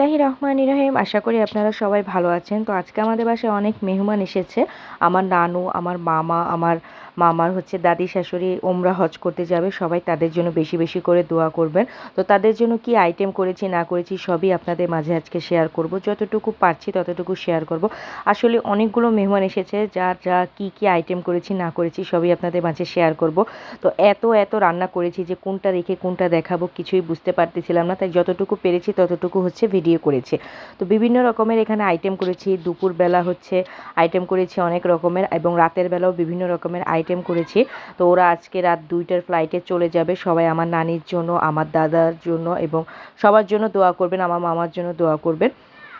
বিসমিল্লাহি রহমান রহিম। আশা করি আপনারা সবাই ভালো আছেন। তো আজকে আমাদের বাসায় অনেক মেহমান এসেছে। আমার নানু, আমার মামা, আমার মামার হচ্ছে দাদি শাশুড়ি ওমরা হজ করতে যাবে, সবাই তাদের জন্য বেশি বেশি করে দোয়া করবেন। তো তাদের জন্য কি আইটেম করেছি, না করেছি, সবই আপনাদের মাঝে আজকে শেয়ার করব। যতটুকু পারছি ততটুকু শেয়ার করব। আসলে অনেকগুলো মেহমান এসেছে যা যা কি কি আইটেম করেছি, না করেছি, সবই আপনাদের মাঝে শেয়ার করব। তো এত এত রান্না করেছি যে কোনটা রেখে কোনটা দেখাবো, কিছুই বুঝতে পারতেছিলাম না, তাই যতটুকু পেরেছি ততটুকু হচ্ছে ভিডিও করেছি। তো বিভিন্ন রকমের এখানে আইটেম করেছি, দুপুরবেলা হচ্ছে আইটেম করেছি অনেক রকমের এবং রাতের বেলাও বিভিন্ন রকমের আইটেম করেছি। তো ওরা আজকে রাত দুইটার ফ্লাইটে চলে যাবে। সবাই আমার নানির জন্য, আমার দাদার জন্য এবং সবার জন্য দোয়া করবেন, আমার মামার জন্য দোয়া করবেন।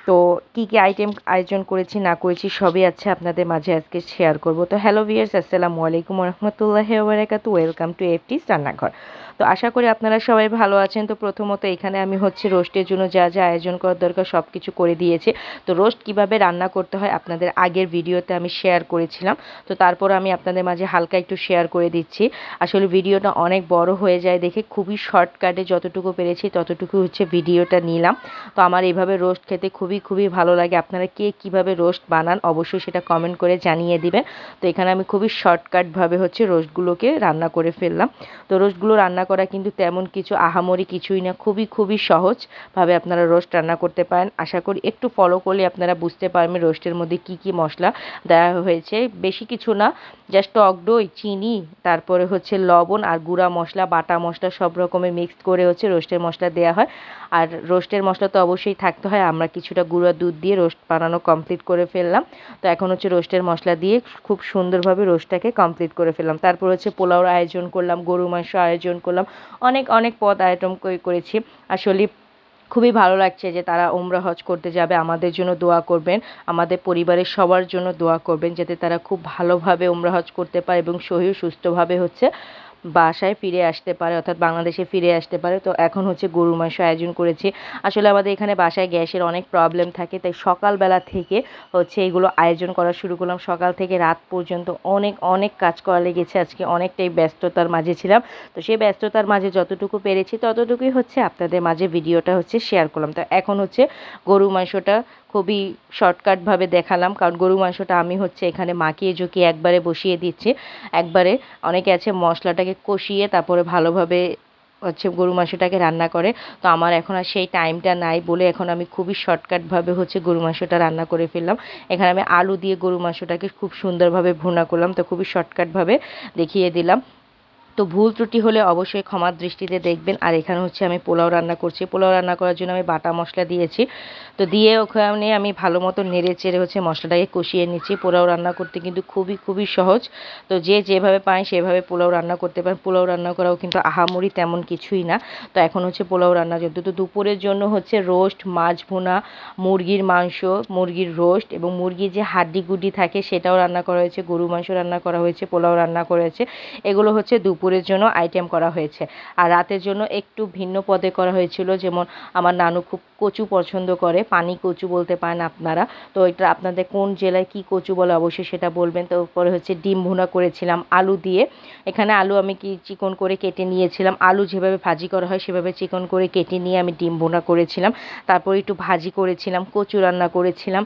তো কি কি আইটেম আয়োজন করেছি, না করেছি, সবই আছে আপনাদের মাঝে আজকে শেয়ার করব। তো হ্যালো ভিয়ার্স আসসালামু আলাইকুম রহমতুল্লাহ ওবরাকাত ওয়েলকাম টু এফটিস রান্নাঘর তো আশা করি আপনারা সবাই ভালো আছেন। তো প্রথমত এখানে আমি হচ্ছে রোস্টের জন্য যা যা আয়োজন করার দরকার সব কিছু করে দিয়েছি। তো রোস্ট কীভাবে রান্না করতে হয় আপনাদের আগের ভিডিওতে আমি শেয়ার করেছিলাম। তো তারপর আমি আপনাদের মাঝে হালকা একটু শেয়ার করে দিচ্ছি। আসলে ভিডিওটা অনেক বড় হয়ে যায় দেখে, খুবই শর্টকাটে যতটুকু পেরেছি ততটুকু হচ্ছে ভিডিওটা নিলাম। তো আমার এইভাবে রোস্ট খেতে খুবই খুবই ভালো লাগে। আপনারা কে কীভাবে রোস্ট বানান অবশ্যই সেটা কমেন্ট করে জানিয়ে দিবেন। তো এখানে আমি খুবই শর্টকাটভাবে হচ্ছে রোস্টগুলোকে রান্না করে ফেললাম। তো রোস্টগুলো রান্না করা কিন্তু তেমন কিছু আহামরি কিছুই না। খুবই খুবই সহজভাবে আপনারা রোস্ট রান্না করতে পারেন। আশা করি একটু ফলো করলে আপনারা বুঝতে পারবেন রোস্টের মধ্যে কি কি মশলা দেওয়া হয়েছে। বেশি কিছু না জাস্ট টক দই, চিনি, তারপরে হচ্ছে লবণ আর গুঁড়া মশলা, বাটা মশলা সব রকমের মিক্সড করে হচ্ছে রোস্টের মশলা দেওয়া হয়। আর রোস্টের মশলা তো অবশ্যই থাকতে হয়। আমরা কিছুটা গুঁড়া দুধ দিয়ে রোস্ট বানানো কমপ্লিট করে ফেললাম। তো এখন হচ্ছে রোস্টের মশলা দিয়ে খুব সুন্দরভাবে রোস্টটাকে কমপ্লিট করে ফেললাম। তারপর হচ্ছে পোলাওর আয়োজন করলাম গরু মাংস আয়োজন অনেক অনেক পদ আইটেম করেছি। আসলে খুবই ভালো লাগছে যে তারা ওমরা হজ করতে যাবে। আমাদের জন্য দোয়া করবেন। আমাদের পরিবারের সবার জন্য দোয়া করবেন যাতে তারা খুব ভালোভাবে ওমরা হজ করতে পারে এবং সহি সুস্থভাবে হচ্ছে। বাসায় ফিরে আসতে পারে, অর্থাৎ বাংলাদেশে ফিরে আসতে পারে। তো এখন হচ্ছে গরুর মাংস আয়োজন করেছি। আসলে আমাদের এখানে বাসায় গ্যাসের অনেক প্রবলেম থাকে, তাই সকালবেলা থেকে হচ্ছে এগুলো আয়োজন করা শুরু করলাম। সকাল থেকে রাত পর্যন্ত অনেক অনেক কাজ করা লেগেছে। আজকে অনেকটাই ব্যস্ততার মাঝে ছিলাম। তো সেই ব্যস্ততার মাঝে যতটুকু পেরেছি, ততটুকুই হচ্ছে আপনাদের মাঝে ভিডিওটা হচ্ছে শেয়ার করলাম। তো এখন হচ্ছে গরু মাংসটা খুবই শর্টকাটভাবে দেখালাম। কারণ গরু মাংসটা আমি হচ্ছে এখানে মাখিয়ে ঝুঁকিয়ে একবারে বসিয়ে দিচ্ছি। একবারে অনেকে আছে মশলাটাকে কষিয়ে তারপরে ভালোভাবে হচ্ছে গরু মাংসটাকে রান্না করে। তো আমার এখন আর সেই টাইমটা নাই বলে এখন আমি খুবই শর্টকাটভাবে হচ্ছে গরু মাংসটা রান্না করে ফেললাম। এখানে আমি আলু দিয়ে গরু মাংসটাকে খুব সুন্দরভাবে ভুনা করলাম। তো খুবই শর্টকাটভাবে দেখিয়ে দিলাম। তো ভুল ত্রুটি হলে অবশ্যই ক্ষমার দৃষ্টিতে দেখবেন। আর এখানে হচ্ছে আমি পোলাও রান্না করছি। পোলাও রান্না করার জন্য আমি বাটা মশলা দিয়েছি। তো দিয়ে ওখানে আমি ভালো মতো নেড়ে চেড়ে হচ্ছে মশলাটাকে কষিয়ে নিচ্ছি। পোলাও রান্না করতে কিন্তু খুবই খুবই সহজ। তো যে যেভাবে পায় সেভাবে পোলাও রান্না করতে পারেন। পোলাও রান্না করাও কিন্তু আহামরি তেমন কিছুই না। তো এখন হচ্ছে পোলাও রান্না যেহেতু তো দুপুরের জন্য হচ্ছে রোস্ট, মাছ ভুনা, মুরগির মাংস, মুরগির রোস্ট এবং মুরগির যে হাড্ডি গুড্ডি থাকে সেটাও রান্না করা হয়েছে। গরু মাংস রান্না করা হয়েছে, পোলাও রান্না করেছে এগুলো হচ্ছে দুপুর দুপুরের জন্য আইটেম করা হয়েছে। আর রাতের জন্য একটু ভিন্ন পদে করা হয়েছিল, যেমন আমার নানু খুব কচু পছন্দ করে, পানি কচু বলতে পারেন আপনারা। তো এটা আপনাদের কোন জেলায় কি কচু বলে অবশ্যই সেটা বলবেন। তো পরে হচ্ছে ডিম ভুনা করেছিলাম আলু দিয়ে। এখানে আলু আমি কি চিকন করে কেটে নিয়েছিলাম। আলু যেভাবে ভাজি করা হয় সেভাবে চিকন করে কেটে নিয়ে আমি ডিম ভুনা করেছিলাম। তারপর একটু ভাজি করেছিলাম, কচু রান্না করেছিলাম।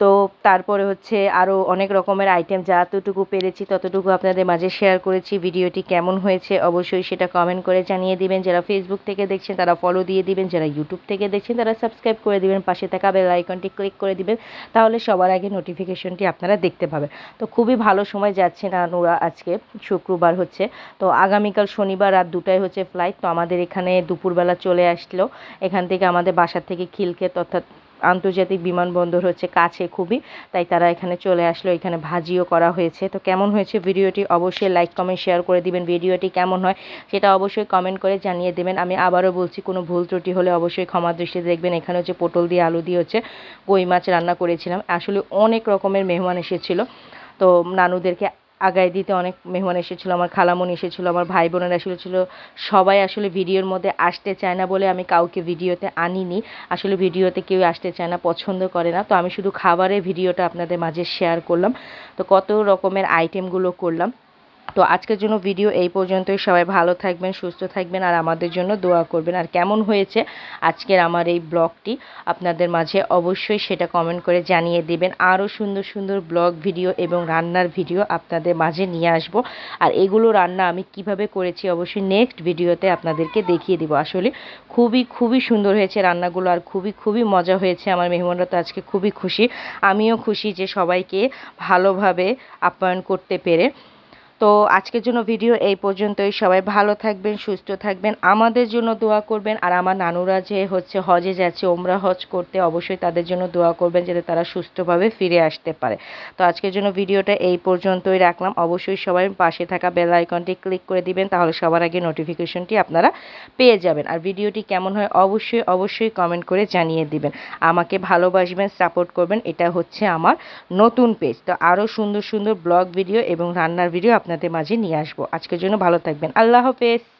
তো তারপরে হচ্ছে আরও অনেক রকমের আইটেম যতটুকু পেরেছি, ততটুকু আপনাদের মাঝে শেয়ার করেছি। ভিডিওটি কেমন হয়েছে অবশ্যই সেটা কমেন্ট করে জানিয়ে দিবেন। যারা ফেসবুক থেকে দেখছেন, তারা ফলো দিয়ে দিবেন। যারা ইউটিউব থেকে দেখছেন, তারা সাবস্ক্রাইব করে দিবেন। পাশে থাকা বেল আইকনটি ক্লিক করে দিবেন। তাহলে সবার আগে নোটিফিকেশনটি আপনারা দেখতে পাবেন। তো খুবই ভালো সময় যাচ্ছে না নোরা আজকে, শুক্রবার হচ্ছে। তো আগামীকাল শনিবার রাত দুটায় হচ্ছে ফ্লাইট তো আমাদের এখানে দুপুরবেলা চলে আসলো। এখান থেকে আমাদের বাসার থেকে খিলক্ষেত অর্থাৎ আন্তর্জাতিক বিমানবন্দর হচ্ছে কাছে খুবই, তাই তারা এখানে চলে আসলো, এখানে ভাজিও করা হয়েছে। তো কেমন হয়েছে ভিডিওটি অবশ্যই লাইক কমেন্ট শেয়ার করে দিবেন, ভিডিওটি কেমন হয় সেটা অবশ্যই কমেন্ট করে জানিয়ে দেবেন। আমি আবারও বলছি, কোনো ভুল ত্রুটি হলে অবশ্যই ক্ষমা দৃষ্টিতে দেখবেন, এখানে হচ্ছে পটল দিয়ে আলু দিয়ে হচ্ছে কই মাছ রান্না করেছিলাম। আসলে অনেক রকমের মেহমান এসেছিল। তো নানুদেরকে আগায় দিতে অনেক মেহমান এসেছিল, আমার খালামণি এসেছিল, আমার ভাই বোনেরা এসেছিল সবাই আসলে ভিডিওর মধ্যে আসতে চায় না বলে আমি কাউকে ভিডিওতে আনিনি। আসলে ভিডিওতে কেউ আসতে চায় না, পছন্দ করে না। তো আমি শুধু খাবারের ভিডিওটা আপনাদের মাঝে শেয়ার করলাম। তো কত রকমের আইটেমগুলো করলাম। তো আজকের জন্য ভিডিও এই পর্যন্তই। সবাই ভালো থাকবেন, সুস্থ থাকবেন আর আমাদের জন্য দোয়া করবেন। আর কেমন হয়েছে আজকের আমার এই ব্লগটি আপনাদের মাঝে অবশ্যই সেটা কমেন্ট করে জানিয়ে দেবেন। আরও সুন্দর সুন্দর ব্লগ ভিডিও এবং রান্নার ভিডিও আপনাদের মাঝে নিয়ে আসব। আর এগুলো রান্না আমি কীভাবে করেছি অবশ্যই নেক্সট ভিডিওতে আপনাদেরকে দেখিয়ে দিব। আসলে খুবই খুবই সুন্দর হয়েছে রান্নাগুলো আর খুবই খুবই মজা হয়েছে। আমার মেহমানরা তো আজকে খুবই খুশি। আমিও খুশি যে সবাইকে ভালোভাবে আপ্যায়ন করতে পেরে। তো আজকের জন্য ভিডিও এই পর্যন্তই। সবাই ভালো থাকবেন, সুস্থ থাকবেন, আমাদের জন্য দোয়া করবেন। আর আমার নানুরা যে হচ্ছে হজে যাচ্ছে, ওমরা হজ করতে অবশ্যই তাদের জন্য দোয়া করবেন যাতে তারা সুস্থভাবে ফিরে আসতে পারে। তো আজকের জন্য ভিডিওটা এই পর্যন্তই রাখলাম। অবশ্যই সবাই পাশে থাকা বেল আইকনটি ক্লিক করে দিবেন, তাহলে সবার আগে নোটিফিকেশনটি আপনারা পেয়ে যাবেন। আর ভিডিওটি কেমন হয় অবশ্যই অবশ্যই কমেন্ট করে জানিয়ে দিবেন। আমাকে ভালোবাসবেন সাপোর্ট করবেন, এটা হচ্ছে আমার নতুন পেজ তো আরও সুন্দর সুন্দর ব্লগ ভিডিও এবং রান্নার ভিডিও আপনাদের মাঝে নিয়ে আসব। আজকের জন্য ভালো থাকবেন। আল্লাহ হাফেজ।